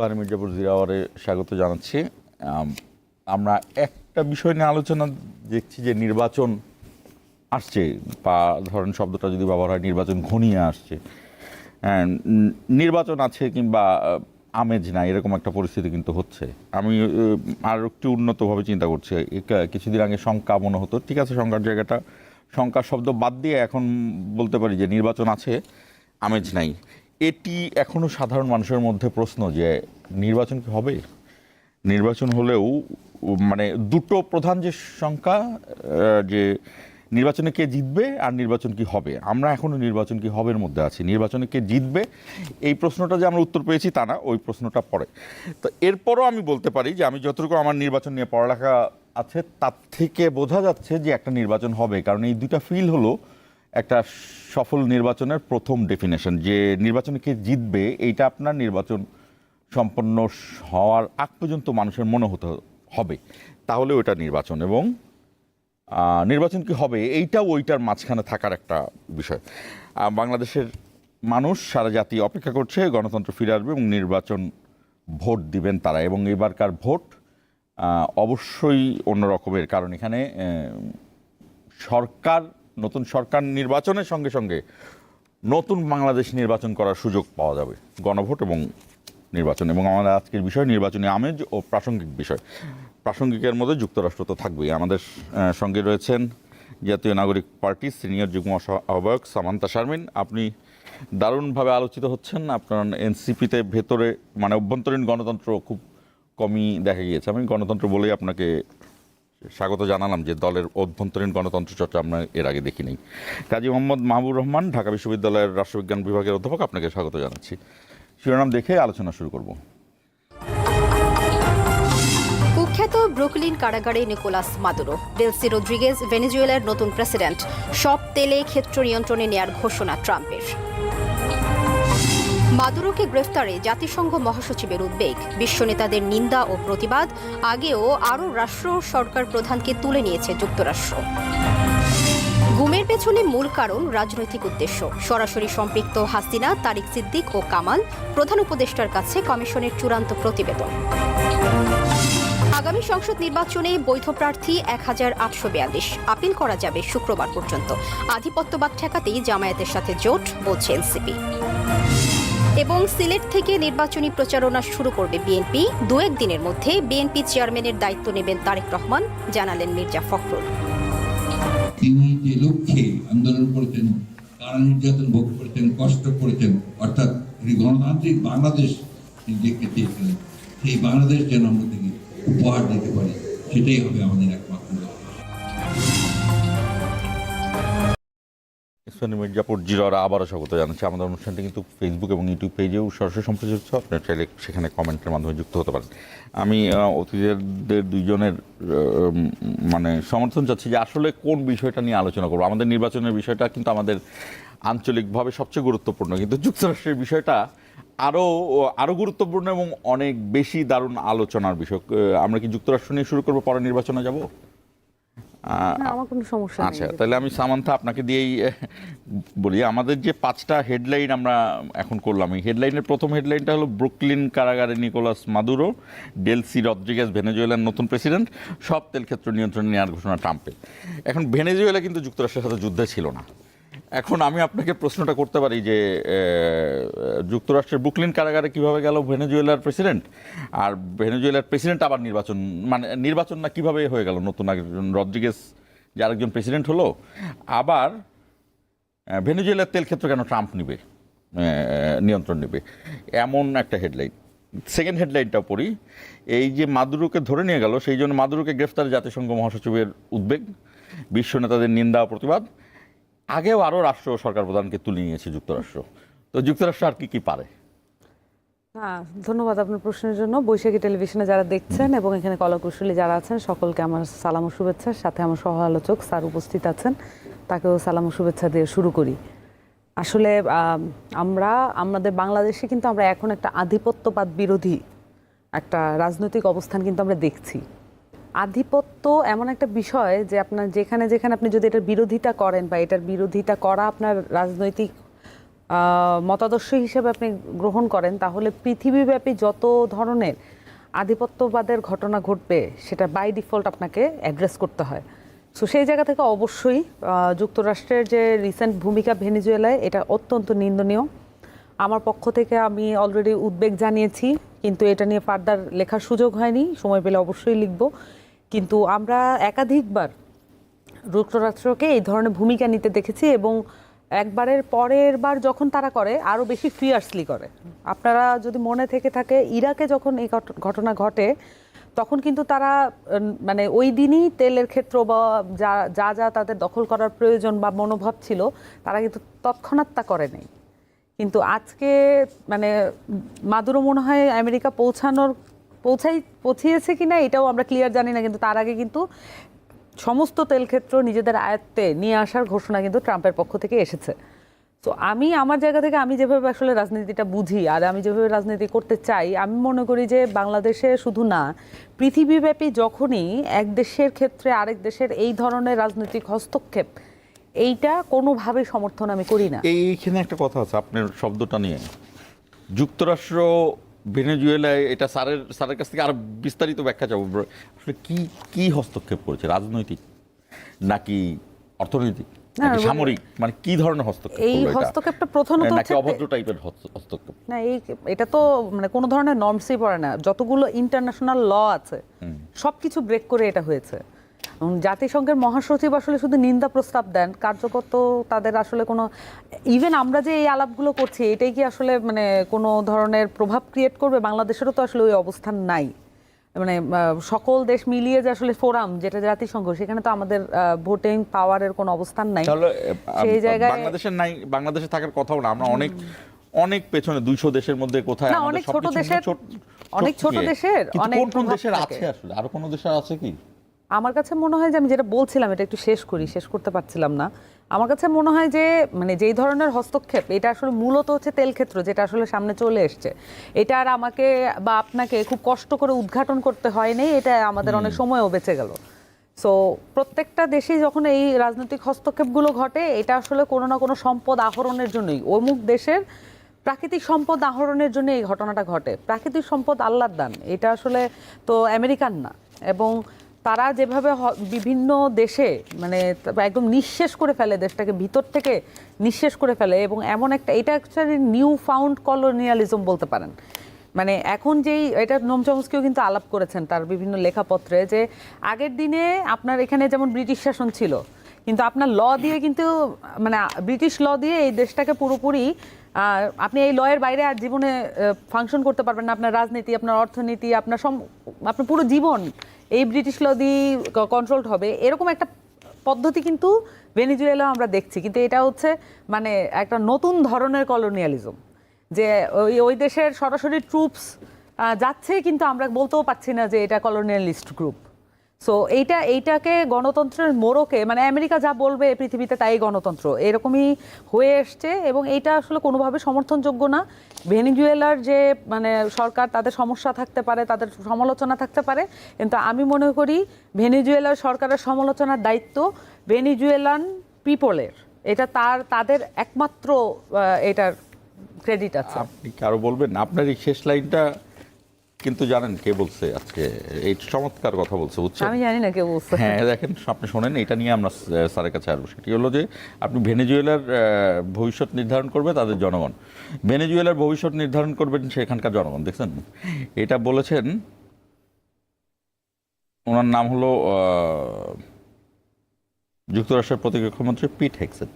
ইস্পাহানি মির্জাপুর জিরাওয়ারে স্বাগত জানাচ্ছি। আমরা একটা বিষয় নিয়ে আলোচনা দেখছি যে নির্বাচন আসছে বা ধরেন শব্দটা যদি ব্যবহার হয় নির্বাচন ঘনিয়ে আসছে। হ্যাঁ, নির্বাচন আছে কিংবা আমেজ নাই এরকম একটা পরিস্থিতি কিন্তু হচ্ছে। আমি আর একটু উন্নতভাবে চিন্তা করছি। কিছুদিন আগে শঙ্কা মনে হতো ঠিক আছে শঙ্কার জায়গাটা শঙ্কা শব্দ বাদ দিয়ে এখন বলতে পারি যে নির্বাচন আছে আমেজ নাই। এটি এখনও সাধারণ মানুষের মধ্যে প্রশ্ন যে নির্বাচন কি হবে? নির্বাচন হলেও মানে দুটো প্রধান যে সংখ্যা যে নির্বাচনে কে জিতবে আর নির্বাচন কি হবে। আমরা এখনও নির্বাচন কি হবের মধ্যে আছি। নির্বাচনে কে জিতবে, এই প্রশ্নটা যে আমরা উত্তর পেয়েছি তা না, ওই প্রশ্নটা পরে। তো এরপরও আমি বলতে পারি যে আমি যতটুকু আমার নির্বাচন নিয়ে পড়ালেখা আছে, তার থেকে বোঝা যাচ্ছে যে একটা নির্বাচন হবে। কারণ এই দুইটা ফিল হলো একটা সফল নির্বাচনের প্রথম ডেফিনেশন যে নির্বাচনে কে জিতবে, এইটা আপনার নির্বাচন সম্পন্ন হওয়ার আগ পর্যন্ত মানুষের মনে হতে হবে। তাহলে ওইটা নির্বাচন এবং নির্বাচন কি হবে এইটাও ওইটার মাঝখানে থাকার একটা বিষয়। বাংলাদেশের মানুষ সারা জাতি অপেক্ষা করছে, গণতন্ত্র ফিরে আসবে এবং নির্বাচন ভোট দিবেন তারা এবং এবারকার ভোট অবশ্যই অন্য রকমের। কারণ এখানে সরকার নতুন সরকার নির্বাচনের সঙ্গে সঙ্গে নতুন বাংলাদেশ নির্বাচন করার সুযোগ পাওয়া যাবে, গণভোট এবং নির্বাচন। এবং আমাদের আজকের বিষয় নির্বাচনী আমেজ ও প্রাসঙ্গিক বিষয়। প্রাসঙ্গিকের মধ্যে যুক্তরাষ্ট্র তো থাকবেই। আমাদের সঙ্গে রয়েছেন জাতীয় নাগরিক পার্টি সিনিয়র যুগ্ম আহ্বায়ক সামান্তা শারমিন। আপনি দারুণভাবে আলোচিত হচ্ছেন। আপনার এনসিপিতে ভেতরে মানে অভ্যন্তরীণ গণতন্ত্র খুব কমই দেখা গিয়েছে। আমি গণতন্ত্র বলেই আপনাকে স্বাগত জানালাম যে দলের অভ্যন্তরীণ গণতন্ত্র চর্চা আমরা এর আগে দেখিনি। কাজী মোহাম্মদ মাহবুব রহমান, ঢাকা বিশ্ববিদ্যালয়ের রাষ্ট্রবিজ্ঞান বিভাগের অধ্যাপক, আপনাকে স্বাগত জানাচ্ছি। শিরোনাম দেখে আলোচনা শুরু করব। কুখ্যাত ব্রুকলিন কারাগারে নিকোলাস মাদুরো ডেলসি রদ্রিগেজ ভেনেজুয়েলার নতুন প্রেসিডেন্ট, সব তেলে ক্ষেত্র নিয়ন্ত্রণে নেয়ার ঘোষণা ট্রাম্পের। মাদুরোকে গ্রেফতারে জাতিসংঘ মহাসচিবের উদ্বেগ। বিশ্ব নেতাদের নিন্দা ও প্রতিবাদ, আগেও আরও রাষ্ট্র সরকার প্রধানকে তুলে নিয়েছে যুক্তরাষ্ট্র। গুমের পেছনে মূল কারণ রাজনৈতিক উদ্দেশ্য। সরাসরি সম্পৃক্ত হাসিনা, তারিক সিদ্দিক ও কামাল, প্রধান উপদেষ্টার কাছে কমিশনের চূড়ান্ত প্রতিবেদন। আগামী সংসদ নির্বাচনে বৈধ প্রার্থী এক হাজার আটশো বিয়াল্লিশ। আপিল করা যাবে শুক্রবার পর্যন্ত। আধিপত্যবাদ ঠেকাতেই জামায়াতের সাথে জোট, বলছে এনসিপি। এবং সিলেট থেকে নির্বাচনী প্রচারণা শুরু করবে বিএনপি। দু দিনের মধ্যে বিএনপি চেয়ারম্যানের দায়িত্ব নেবেন তারেক রহমান, জানালেন মির্জা ফখরুল। তিনি যে লক্ষ্যে আন্দোলন করেছেন কারা নির্যাতন ভোগ করেছেন, কষ্ট করেছেন, অর্থাৎ গণতান্ত্রিক বাংলাদেশ দেখতে চেয়েছিলেন। সেই বাংলাদেশ যেন আমরা উপহার দিতে পারি, সেটাই হবে আমাদের একমাত্র ইসমানী মির্জাপুর জিরার আবারও স্বাগত জানাচ্ছি। আমাদের অনুষ্ঠানটি কিন্তু ফেসবুক এবং ইউটিউব পেজেও সরাসরি সম্প্রচারিত হচ্ছে। আপনারা চাইলে সেখানে কমেন্টের মাধ্যমে যুক্ত হতে পারেন। আমি অতিথিদের দুইজনের মানে সমর্থন চাচ্ছি যে আসলে কোন বিষয়টা নিয়ে আলোচনা করব। আমাদের নির্বাচনের বিষয়টা কিন্তু আমাদের আঞ্চলিকভাবে সবচেয়ে গুরুত্বপূর্ণ। কিন্তু যুক্তরাষ্ট্রের বিষয়টা আরও আরও গুরুত্বপূর্ণ এবং অনেক বেশি দারুণ আলোচনার বিষয়। আমরা কি যুক্তরাষ্ট্র নিয়ে শুরু করব, পরে নির্বাচনে যাব? আমার কোনো সমস্যা আচ্ছা তাহলে আমি সামান্থা আপনাকে দিয়েই বলি আমাদের যে পাঁচটা হেডলাইন আমরা এখন করলাম এই হেডলাইনের প্রথম হেডলাইনটা হলো ব্রুকলিন কারাগারে নিকোলাস মাদুরো ডেলসি রদ্রিগাস ভেনেজুয়েলার নতুন প্রেসিডেন্ট সব তেল ক্ষেত্র নিয়ন্ত্রণে নেওয়ার ঘোষণা ট্রাম্পের। এখন ভেনেজুয়েলা কিন্তু যুক্তরাষ্ট্রের সাথে যুদ্ধে ছিল না। এখন আমি আপনাকে প্রশ্নটা করতে পারি যে যুক্তরাষ্ট্রের বুকলিন কারাগারে কীভাবে গেল ভেনেজুয়েলার প্রেসিডেন্ট? আর ভেনেজুয়েলার প্রেসিডেন্ট আবার নির্বাচন মানে নির্বাচন না কীভাবে হয়ে গেল? নতুন একজন রদ্রিগেজ, যে আরেকজন প্রেসিডেন্ট হলো। আবার ভেনেজুয়েলার তেল ক্ষেত্র কেন ট্রাম্প নেবে? নিয়ন্ত্রণ নেবে? এমন একটা হেডলাইন। সেকেন্ড হেডলাইনটাও পড়ি। এই যে মাদুরুকে ধরে নিয়ে গেল, সেই জন্য মাদুরোকে গ্রেফতার জাতিসংঘ মহাসচিবের উদ্বেগ। বিশ্ব নেতাদের নিন্দা প্রতিবাদ। আগেও আরও রাষ্ট্র সরকার প্রধানকে তুলে নিয়েছে যুক্তরাষ্ট্র। তো যুক্তরাষ্ট্র আর কি কি পারে? হ্যাঁ ধন্যবাদ আপনার প্রশ্নের জন্য। বৈশাখী টেলিভিশনে যারা দেখছেন এবং এখানে কলাকুশলী যারা আছেন, সকলকে আমার সালাম ও শুভেচ্ছা। সাথে আমার সহ আলোচক স্যার উপস্থিত আছেন, তাকেও সালাম ও শুভেচ্ছা দিয়ে শুরু করি। আসলে আমরা, আমাদের বাংলাদেশে কিন্তু আমরা এখন একটা আধিপত্যবাদ বিরোধী একটা রাজনৈতিক অবস্থান কিন্তু আমরা দেখছি। আধিপত্য এমন একটা বিষয় যে আপনার যেখানে যেখানে আপনি যদি এটার বিরোধিতা করেন বা এটার বিরোধিতা করা আপনার রাজনৈতিক মতাদর্শ হিসেবে আপনি গ্রহণ করেন, তাহলে পৃথিবীব্যাপী যত ধরনের আধিপত্যবাদের ঘটনা ঘটবে, সেটা বাই ডিফল্ট আপনাকে অ্যাড্রেস করতে হয়। সো সেই জায়গা থেকে অবশ্যই যুক্তরাষ্ট্রের যে রিসেন্ট ভূমিকা ভেনিজুয়েলায়, এটা অত্যন্ত নিন্দনীয়। আমার পক্ষ থেকে আমি অলরেডি উদ্বেগ জানিয়েছি। কিন্তু এটা নিয়ে ফার্দার লেখার সুযোগ হয়নি, সময় পেলে অবশ্যই লিখব। কিন্তু আমরা একাধিকবার যুক্তরাষ্ট্রকে এই ধরনের ভূমিকা নিতে দেখেছি এবং একবারের পরের বার যখন তারা করে, আরও বেশি ফিয়ার্সলি করে। আপনারা যদি মনে থেকে থাকে, ইরাকে যখন এই ঘটনা ঘটে, তখন কিন্তু তারা মানে ওই দিনই তেলের ক্ষেত্র বা যা যা তাদের দখল করার প্রয়োজন বা মনোভাব ছিল, তারা কিন্তু তৎক্ষণাৎ তা করে নাই। কিন্তু আজকে মানে মাদুরো মনে হয় আমেরিকা পৌঁছানোর, পৌঁছাই, পৌঁছিয়েছে কি না এটাও আমরা ক্লিয়ার জানি না, কিন্তু তার আগে কিন্তু সমস্ত তেল ক্ষেত্র নিজেদের আয়ত্তে নিয়ে আসার ঘোষণা কিন্তু ট্রাম্পের পক্ষ থেকে এসেছে। তো আমি, আমার জায়গা থেকে আমি যেভাবে আসলে রাজনীতিটা বুঝি আর আমি যেভাবে রাজনীতি করতে চাই, আমি মনে করি যে বাংলাদেশে শুধু না, পৃথিবীব্যাপী যখনই এক দেশের ক্ষেত্রে আরেক দেশের এই ধরনের রাজনৈতিক হস্তক্ষেপ এইটা কোনোভাবে সমর্থন আমি করি না। এইখানে একটা কথা আছে আপনার শব্দটা নিয়ে। যুক্তরাষ্ট্র ভেনেজুয়েলায় এটা স্যারের স্যারের কাছ থেকে আরও বিস্তারিত ব্যাখ্যা চাবো। আসলে কি কি হস্তক্ষেপ করেছে? রাজনৈতিক নাকি অর্থনৈতিক? সামরিক? মানে কি ধরনের হস্তক্ষেপ এই হস্তক্ষেপটা প্রধানত নাকি অভদ্র টাইপের হস্তক্ষেপ? না এই এটা তো মানে কোনো ধরনের নর্মসই পড়ে না। যতগুলো ইন্টারন্যাশনাল ল আছে সব কিছু ব্রেক করে এটা হয়েছে। জাতিসংঘের মহাসচিব আসলে শুধু নিন্দা প্রস্তাব দেন। কার্যকর তো তাদের আসলে কোনো ইভেন আমরা যে এই আলাপগুলো করছি এটাই কি আসলে মানে কোনো ধরনের প্রভাব ক্রিয়েট করবে? বাংলাদেশেরও তো আসলে ওই অবস্থান নাই। মানে সকল দেশ মিলিয়ে যে আসলে ফোরাম যেটা জাতিসংঘ সেখানে তো আমাদের ভোটিং পাওয়ারের কোনো অবস্থান নাই। সেই জায়গায় বাংলাদেশের নাই বাংলাদেশে থাকার কথাও না। আমরা অনেক অনেক পেছনে দুইশো দেশের মধ্যে কোথায় অনেক ছোট দেশের- অনেক ছোট। দেশের অনেক কোন দেশের আছে আসলে? আর কোন দেশের আছে কি? আমার কাছে মনে হয় যে আমি যেটা বলছিলাম এটা একটু শেষ করি শেষ করতে পারছিলাম না। আমার কাছে মনে হয় যে মানে যেই ধরনের হস্তক্ষেপ এটা আসলে মূলত হচ্ছে তেল ক্ষেত্র যেটা আসলে সামনে চলে এসছে। এটা আর আমাকে বা আপনাকে খুব কষ্ট করে উদ্ঘাটন করতে হয়নি এটা আমাদের অনেক সময়ও বেঁচে গেল। সো প্রত্যেকটা দেশেই যখন এই রাজনৈতিক হস্তক্ষেপগুলো ঘটে এটা আসলে কোনো না কোনো সম্পদ আহরণের জন্যই। অমুক দেশের প্রাকৃতিক সম্পদ আহরণের জন্য এই ঘটনাটা ঘটে। প্রাকৃতিক সম্পদ আল্লাহর দান এটা আসলে তো আমেরিকান না। এবং তারা যেভাবে বিভিন্ন দেশে মানে একদম নিঃশেষ করে ফেলে দেশটাকে, ভিতর থেকে নিঃশেষ করে ফেলে এবং এমন একটা, এটা অ্যাকচুয়ালি নিউ ফাউন্ড কলোনিয়ালিজম বলতে পারেন। মানে এখন যেই, এটা নোম চমস্কিও কিন্তু আলাপ করেছেন তার বিভিন্ন লেখাপত্রে যে আগের দিনে আপনার এখানে যেমন ব্রিটিশ শাসন ছিল, কিন্তু আপনার ল দিয়ে কিন্তু মানে ব্রিটিশ ল দিয়ে এই দেশটাকে পুরোপুরি আহ, আপনি এই লয়ের বাইরে আর জীবনে ফাংশন করতে পারবেন না। আপনার রাজনীতি আপনার অর্থনীতি আপনার সম আপনার পুরো জীবন এই ব্রিটিশ ল দিয়ে কন্ট্রোলড হবে। এরকম একটা পদ্ধতি কিন্তু ভেনিজুয়েলা আমরা দেখছি। কিন্তু এটা হচ্ছে মানে একটা নতুন ধরনের কলোনিয়ালিজম যে ওই ওই দেশের সরাসরি ট্রুপস যাচ্ছে কিন্তু আমরা বলতেও পারছি না যে এটা কলোনিয়ালিস্ট গ্রুপ সো এইটা, এইটাকে গণতন্ত্রের মোড়কে মানে আমেরিকা যা বলবে পৃথিবীতে তাই গণতন্ত্র। এরকমই হয়ে এসছে এবং এইটা আসলে কোনোভাবে সমর্থনযোগ্য না। ভেনিজুয়েলার যে মানে সরকার, তাদের সমস্যা থাকতে পারে, তাদের সমালোচনা থাকতে পারে, কিন্তু আমি মনে করি ভেনিজুয়েলার সরকারের সমালোচনার দায়িত্ব ভেনিজুয়েলান পিপলের। এটা তার, তাদের একমাত্র এটার ক্রেডিট আছে। আপনি কি আরও বলবেন? আপনার এই শেষ লাইনটা কিন্তু জানেন কে বলছে আজকে? এই চমৎকার কথা বলছে বুঝছেন? আমি জানি না কে বলছে। হ্যাঁ দেখেন আপনি শোনেন এটা নিয়ে আমরা স্যারের কাছে আসব। সেটি হলো যে আপনি ভেনেজুয়েলার ভবিষ্যৎ নির্ধারণ করবে তাদের জনগণ। ভেনেজুয়েলার ভবিষ্যৎ নির্ধারণ করবেন সেখানকার জনগণ দেখছেন? এটা বলেছেন ওনার নাম হলো যুক্তরাষ্ট্রের প্রতিরক্ষা মন্ত্রী পিট হেক্সেন।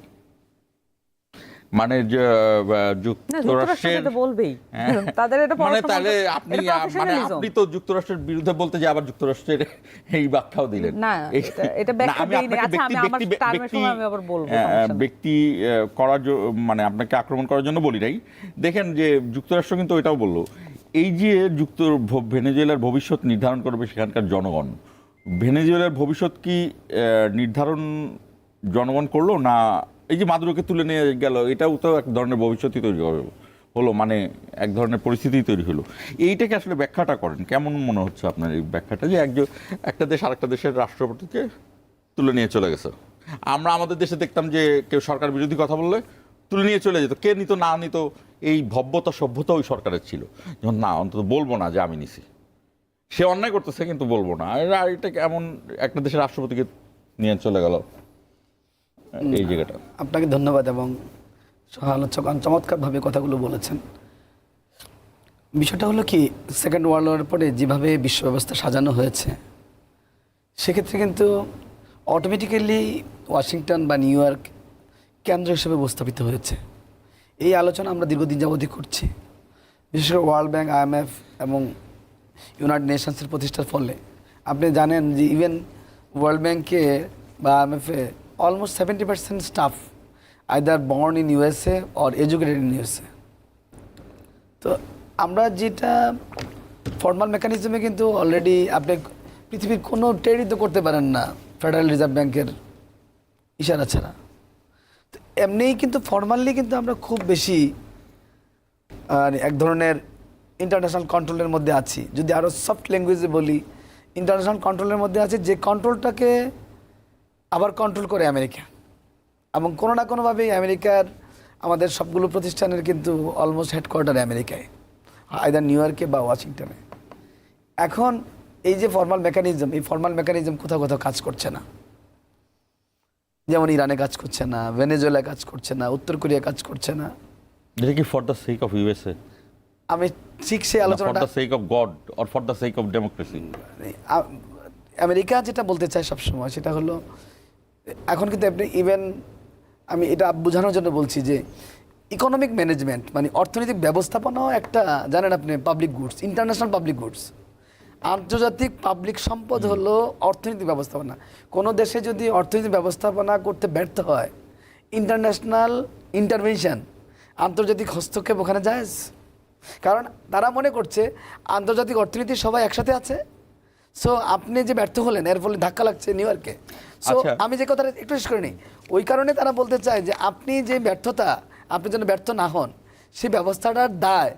মানে না যুক্তরাষ্ট্রের বলবেই। হ্যাঁ। তাদের এটা মানে তাহলে আপনি মানে আপনি তো যুক্তরাষ্ট্রের বিরুদ্ধে বলতে যে আবার যুক্তরাষ্ট্রের এই ব্যাখ্যাও দিলেন। না, এটা- ব্যাখ্যা দিইনি। আপনাকে আচ্ছা, আমি ব্যক্তি- আমার টার্মের সময় আমি আবার বলব, আহ, ব্যক্তি করার মানে আপনাকে আক্রমণ করার জন্য বলি নাই। দেখেন যে যুক্তরাষ্ট্র কিন্তু এটাও বলল এই যে যুক্ত ভেনেজুয়েলার ভবিষ্যৎ নির্ধারণ করবে সেখানকার জনগণ ভেনেজুয়েলার ভবিষ্যৎ কি নির্ধারণ জনগণ করল না এই যে মাদুরোকে তুলে নিয়ে গেল, এটাও তো এক ধরনের ভবিষ্যৎই তৈরি হবে হলো মানে এক ধরনের পরিস্থিতি তৈরি হলো। এইটাকে আসলে ব্যাখ্যাটা করেন, কেমন মনে হচ্ছে আপনার এই ব্যাখ্যাটা যে একজন, একটা দেশ আরেকটা দেশের রাষ্ট্রপতিকে তুলে নিয়ে চলে গেছে? আমরা আমাদের দেশে দেখতাম যে কেউ সরকার বিরোধী কথা বললে তুলে নিয়ে চলে যেত, কে নিত, না নিত, এই ভব্যতা, সভ্যতা ওই সরকারের ছিল। যখন, না, অন্তত বলব না যে আমি নিছি। সে অন্যায় করতেছে, কিন্তু বলব না। এটা এমন একটা দেশের রাষ্ট্রপতিকে নিয়ে চলে গেল? এই জায়গাটা। আপনাকে ধন্যবাদ এবং আলোচক চমৎকারভাবে কথাগুলো বলেছেন। বিষয়টা হলো কি সেকেন্ড ওয়ার্ল্ড ওয়ার পরে যেভাবে বিশ্ব ব্যবস্থা সাজানো হয়েছে, সেক্ষেত্রে কিন্তু অটোমেটিক্যালি ওয়াশিংটন বা নিউ ইয়র্ক কেন্দ্র হিসেবে উপস্থাপিত হয়েছে। এই আলোচনা আমরা দীর্ঘদিন যাবতই করছি। বিশেষ করে ওয়ার্ল্ড ব্যাংক আইএমএফ এবং ইউনাইটেড নেশনসের প্রতিষ্ঠার ফলে। আপনি জানেন যে ইভেন ওয়ার্ল্ড ব্যাংকে বা আইএমএফে almost seventy percent staff either born in USA or educated in USA তো আমরা যেটা ফর্মাল মেকানিজমে কিন্তু অলরেডি আপনি পৃথিবীর কোনো ট্রেডই তো করতে পারেন না ফেডারেল রিজার্ভ ব্যাংকের ইশারা ছাড়া। তো এমনিই কিন্তু ফর্মালি কিন্তু আমরা খুব বেশি এক ধরনের ইন্টারন্যাশনাল কন্ট্রোলের মধ্যে আছি। যদি আরও সফট ল্যাঙ্গুয়েজে বলি ইন্টারন্যাশনাল কন্ট্রোলের মধ্যে আছে যে কন্ট্রোলটাকে আবার কন্ট্রোল করে আমেরিকা। এবং কোনো না কোনোভাবেই আমেরিকার আমাদের সবগুলো প্রতিষ্ঠানের কিন্তু অলমোস্ট হেডকোয়ার্টার আমেরিকায় আইদার নিউ ইয়র্কে বা ওয়াশিংটনে এখন এই যে ফর্মাল মেকানিজম এই ফর্মাল মেকানিজম কোথাও কোথাও কাজ করছে না। যেমন ইরানে কাজ করছে না ভেনেজুয়েলায় কাজ করছে না উত্তর কোরিয়া কাজ করছে না। এটা কি for the sake of USA আমি ঠিক সেই ফর আলোচনাটা the sake of God or for the sake of democracy America যেটা বলতে চায় সবসময় সেটা হলো এখন কিন্তু আপনি ইভেন আমি এটা বোঝানোর জন্য বলছি যে ইকোনমিক ম্যানেজমেন্ট মানে অর্থনৈতিক ব্যবস্থাপনাও একটা জানেন আপনি public goods international public goods আন্তর্জাতিক পাবলিক সম্পদ হলো অর্থনৈতিক ব্যবস্থাপনা। কোনো দেশে যদি অর্থনৈতিক ব্যবস্থাপনা করতে ব্যর্থ হয় ইন্টারন্যাশনাল ইন্টারভেনশন আন্তর্জাতিক হস্তক্ষেপ ওখানে যায় কারণ তারা মনে করছে আন্তর্জাতিক অর্থনীতি সবাই একসাথে আছে। সো আপনি যে ব্যর্থ হলেন এর ফলে ধাক্কা লাগছে নিউ ইয়র্কে সো। আমি যে কথাটা একটু শেষ করে নিই ওই কারণে তারা বলতে চায় যে আপনি যে ব্যর্থতা আপনি যেন ব্যর্থ না হন সেই ব্যবস্থাটার দায়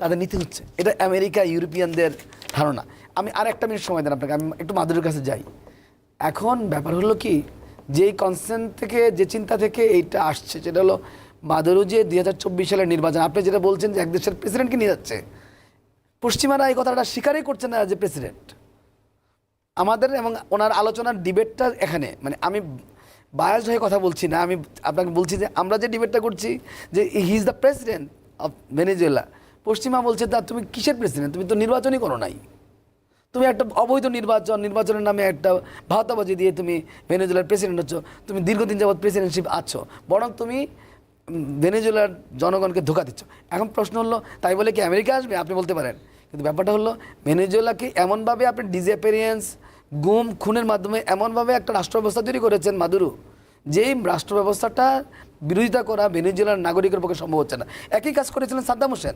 তাদের নিতে হচ্ছে। এটা আমেরিকা ইউরোপিয়ানদের ধারণা। আমি আর একটা মিনিট সময় দেন আপনাকে আমি একটু মাদুরের কাছে যাই। এখন ব্যাপার হলো কি যেই কনসেন্ট থেকে যে চিন্তা থেকে এইটা আসছে সেটা হলো মাদুরু যে দুই হাজার চব্বিশ সালের নির্বাচন আপনি যেটা বলছেন যে এক দেশের প্রেসিডেন্টকে নিয়ে যাচ্ছে পশ্চিমারা এই কথাটা স্বীকারই করছে না যে প্রেসিডেন্ট আমাদের এবং ওনার আলোচনার ডিবেটটা এখানে। মানে আমি বায়াস হয়ে কথা বলছি না, আমি আপনাকে বলছি যে আমরা যে ডিবেটটা করছি, যে he is the president of Venezuela পশ্চিমা বলছে, তা তুমি কিসের প্রেসিডেন্ট তুমি তো নির্বাচনই করো নাই। তুমি একটা অবৈধ নির্বাচন, নির্বাচনের নামে একটা ভাওতাবাজি দিয়ে তুমি ভেনেজুয়েলার প্রেসিডেন্ট হচ্ছ, তুমি দীর্ঘদিন যাবৎ প্রেসিডেন্টশিপ আছো। বরং তুমি ভেনেজুয়েলার জনগণকে ধোকা দিচ্ছ। এখন প্রশ্ন হলো, তাই বলে কি আমেরিকা আসবে? আপনি বলতে পারেন। কিন্তু ব্যাপারটা হলো ভেনেজুয়েলাকে এমনভাবে আপনি ডিসঅ্যাপিয়ারেন্স গুম খুনের মাধ্যমে এমনভাবে একটা রাষ্ট্র ব্যবস্থা তৈরি করেছেন মাদুরু যেই রাষ্ট্র ব্যবস্থাটা বিরোধিতা করা ভেনেজুয়েলার নাগরিকের পক্ষে সম্ভব হচ্ছে না। একই কাজ করেছিলেন সাদ্দাম হোসেন।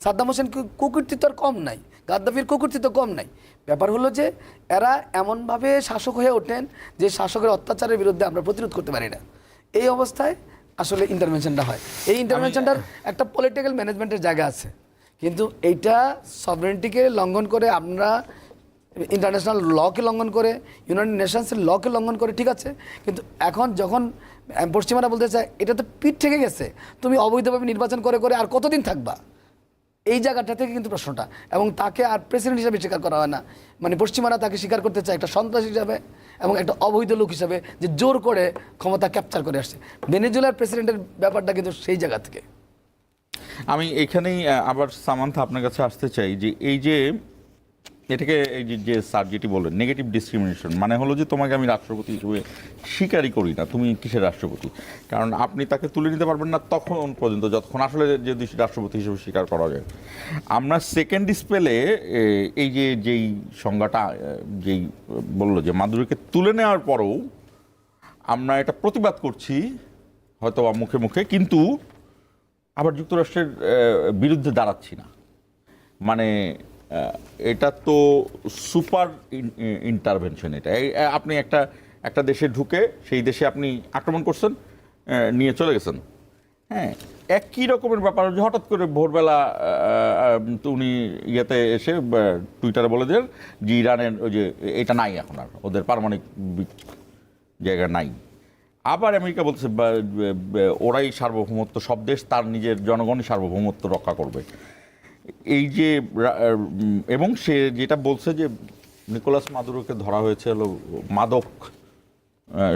সাদ্দাম হোসেন কু- কুকীর্তিত্ব আর কম নাই গাদ্দাফির কুকীর্তিত্ব কম নাই। ব্যাপার হলো যে এরা এমনভাবে শাসক হয়ে ওঠেন যে শাসকের অত্যাচারের বিরুদ্ধে আমরা প্রতিরোধ করতে পারি না। এই অবস্থায় আসলে ইন্টারভেনশনটা হয়। এই ইন্টারভেনশনটার একটা পলিটিক্যাল ম্যানেজমেন্টের জায়গা আছে। কিন্তু এইটা সভারেন্টিকে লঙ্ঘন করে আমরা ইন্টারন্যাশনাল লকে লঙ্ঘন করে ইউনাইটেড নেশনসের লকে লঙ্ঘন করে, ঠিক আছে? কিন্তু এখন যখন পশ্চিমারা বলতে চায়, এটা তো পিঠ থেকে গেছে, তুমি অবৈধভাবে নির্বাচন করে করে আর কতদিন থাকবা? এই জায়গাটা থেকে কিন্তু প্রশ্নটা। এবং তাকে আর প্রেসিডেন্ট হিসাবে স্বীকার করা হয় না। মানে পশ্চিমারা তাকে স্বীকার করতে চায় একটা সন্ত্রাস হিসাবে এবং একটা অবৈধ লোক হিসাবে যে জোর করে ক্ষমতা ক্যাপচার করে আসছে। ভেনেজুয়েলার প্রেসিডেন্টের ব্যাপারটা কিন্তু সেই জায়গা থেকে। আমি এখানেই আবার সামান্থা আপনার কাছে আসতে চাই যে, এই যে এটাকে এই যে স্যার যেটি বললেন নেগেটিভ ডিসক্রিমিনেশন মানে হলো যে তোমাকে আমি রাষ্ট্রপতি হিসেবে স্বীকারই করি না, তুমি কিসের রাষ্ট্রপতি? কারণ আপনি তাকে তুলে নিতে পারবেন না তখন পর্যন্ত, যতক্ষণ আসলে যদি রাষ্ট্রপতি হিসেবে স্বীকার করা যায়। আমরা সেকেন্ড ডিসপ্লে এই যে যেই সংজ্ঞাটা যেই বলল যে মাদুরিকে তুলে নেওয়ার পরেও আমরা এটা প্রতিবাদ করছি, হয়তো মুখে মুখে, কিন্তু আবার যুক্তরাষ্ট্রের বিরুদ্ধে দাঁড়াচ্ছি না। মানে এটা তো সুপার ইন্টারভেনশন এটা। আপনি একটা একটা দেশে ঢুকে সেই দেশে আপনি আক্রমণ করছেন নিয়ে চলে গেছেন। হ্যাঁ একই রকমের ব্যাপার যে হঠাৎ করে ভোরবেলা উনি ইয়েতে এসে টুইটারে বলে দেন যে ইরানের ওই যে, এটা নাই এখন আর, ওদের পারমাণবিক জায়গা নাই। আবার আমেরিকা বলছে ওরাই সার্বভৌমত্ব, সব দেশ তার নিজের জনগণই সার্বভৌমত্ব রক্ষা করবে। এই যে এবং সে যেটা বলছে যে নিকোলাস মাদুরোকে ধরা হয়েছে হলো মাদক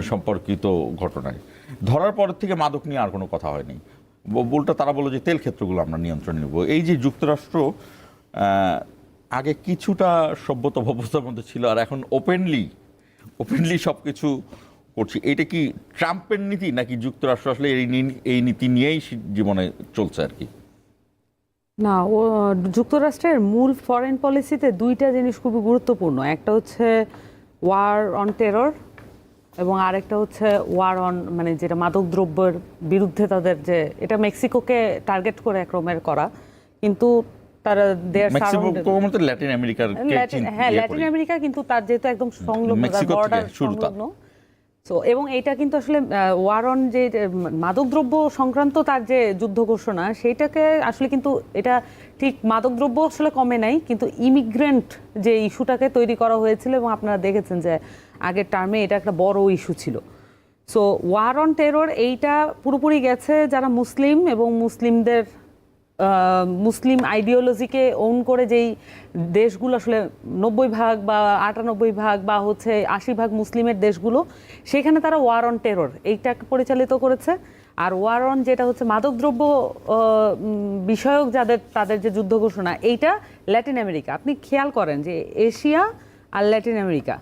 সম্পর্কিত ঘটনায়। ধরার পর থেকে মাদক নিয়ে আর কোনো কথা হয়নি। ব- উল্টা তারা বলল যে তেল ক্ষেত্রগুলো আমরা নিয়ন্ত্রণে নেব। এই যে যুক্তরাষ্ট্র আগে কিছুটা সভ্যতা অবস্থার মধ্যে ছিল আর এখন ওপেনলি ওপেনলি সব কিছু করছি। এটা কি ট্রাম্পের নীতি নাকি যুক্তরাষ্ট্র আসলে এই নীতি নিয়েই জীবনে চলছে আর কি? না ও যুক্তরাষ্ট্রের মূল ফরেন পলিসিতে দুইটা জিনিস খুবই গুরুত্বপূর্ণ। একটা হচ্ছে ওয়ার অন টেরর এবং আরেকটা হচ্ছে ওয়ার অন মানে যেটা মাদক দ্রব্যের বিরুদ্ধে তাদের যে এটা মেক্সিকোকে টার্গেট করে একরকমের করা। কিন্তু তারা দেয়ার ল্যাটিন আমেরিকার হ্যাঁ ল্যাটিন আমেরিকা কিন্তু তার যেহেতু একদম সংলগ্ন বর্ডার সংলগ্ন। তো এবং এটা কিন্তু আসলে ওয়ার অন যে মাদকদ্রব্য সংক্রান্ত তার যে যুদ্ধ ঘোষণা, সেইটাকে আসলে কিন্তু এটা ঠিক মাদকদ্রব্য আসলে কমে নাই, কিন্তু ইমিগ্রেন্ট যে ইস্যুটাকে তৈরি করা হয়েছিল এবং আপনারা দেখেছেন যে আগের টার্মে এটা একটা বড় ইস্যু ছিল। সো ওয়ার অন টেরর এইটা পুরোপুরি গেছে যারা মুসলিম এবং মুসলিমদের মুসলিম আইডিওলজিকে ওন করে যেই দেশগুলো আসলে নব্বই ভাগ বা আটানব্বই ভাগ বা হচ্ছে আশি ভাগ মুসলিমের দেশগুলো, সেখানে তারা ওয়ার অন টেরর এইটাকে পরিচালিত করেছে। আর ওয়ার অন যেটা হচ্ছে মাদকদ্রব্য বিষয়ক যাদের, তাদের যে যুদ্ধ ঘোষণা, এইটা ল্যাটিন আমেরিকা আপনি খেয়াল করেন যে এশিয়া আর ল্যাটিন আমেরিকা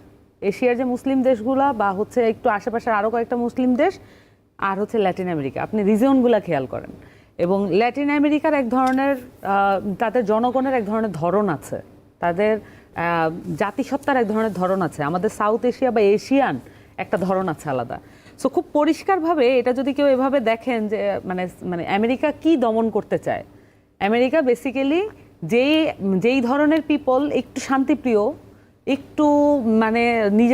এশিয়ার যে মুসলিম দেশগুলা বা হচ্ছে একটু আশেপাশের আরও কয়েকটা মুসলিম দেশ, আর হচ্ছে ল্যাটিন আমেরিকা আপনি রিজিয়নগুলো খেয়াল করেন। এবং ল্যাটিন আমেরিকার এক ধরনের তাদের জনগণের এক ধরনের ধরন আছে। তাদের জাতিসত্তার এক ধরনের ধরন আছে। আমাদের সাউথ এশিয়া বা এশিয়ান একটা ধরন আছে আলাদা। সো খুব পরিষ্কারভাবে এটা যদি কেউ এভাবে দেখেন যে মানে মানে আমেরিকা কি দমন করতে চায়? আমেরিকা বেসিক্যালি যেই যেই ধরনের পিপল একটু শান্তিপ্রিয়, একটু মানে নিজের